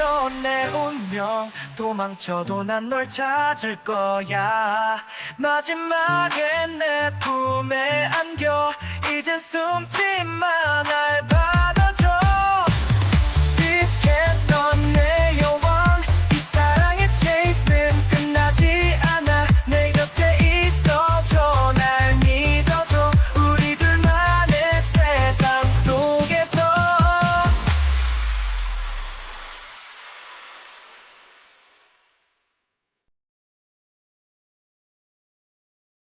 넌 내 운명. 도망쳐도 난 널 찾을 거야. 마지막엔 내 품에 안겨. 이젠 숨지만 아.